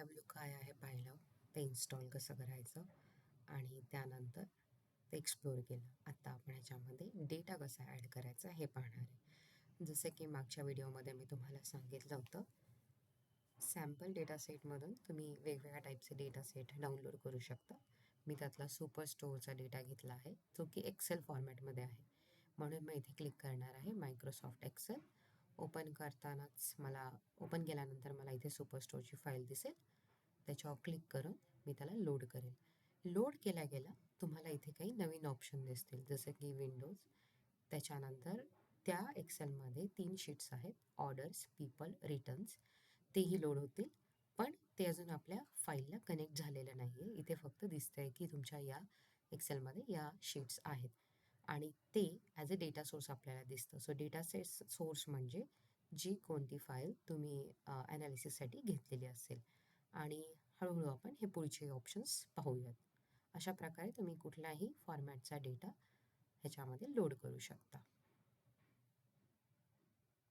W काय आहे पाहिलं? ते इन्स्टॉल कसं करायचं? आणि त्यानंतर ते एक्सप्लोर केलं. आत्ता आपण ह्याच्यामध्ये डेटा कसा ॲड करायचा हे पाहणार आहे. जसे की मागच्या व्हिडिओमध्ये मी तुम्हाला सांगितलं होतं सॅम्पल डेटा सेटमधून तुम्ही वेगवेगळ्या टाईपचे डेटा सेट डाउनलोड करू शकता. मी त्यातला सुपर स्टोअरचा डेटा घेतला आहे जो की एक्सेल फॉर्मॅटमध्ये आहे. म्हणून मी इथे क्लिक करणार आहे मायक्रोसॉफ्ट एक्सेल ओपन करतानाच मला ओपन केल्यानंतर मला इथे सुपरस्टोअरची फाईल दिसेल. त्याच्यावर क्लिक करून मी त्याला लोड करेल. लोड केल्या गेला तुम्हाला इथे काही नवीन ऑप्शन दिसतील. जसं की विंडोज त्याच्यानंतर त्या एक्सेलमध्ये तीन शीट्स आहेत. ऑर्डर्स पीपल रिटर्न्स तेही लोड होतील. पण ते अजून आपल्या फाईलला कनेक्ट झालेलं नाही आहे इथे फक्त दिसतं आहे की तुमच्या या एक्सेलमध्ये या शीट्स आहेत. आणि ते ॲज अ डेटा सोर्स आपल्याला दिसतं. सो डेटा सेट सोर्स म्हणजे जी कोणती फाईल तुम्ही ॲनालिसिससाठी घेतलेली असेल. आणि हळूहळू आपण हे पुढचे ऑप्शन्स पाहूयात. अशा प्रकारे तुम्ही कुठल्याही फॉर्मॅटचा डेटा ह्याच्यामध्ये लोड करू शकता.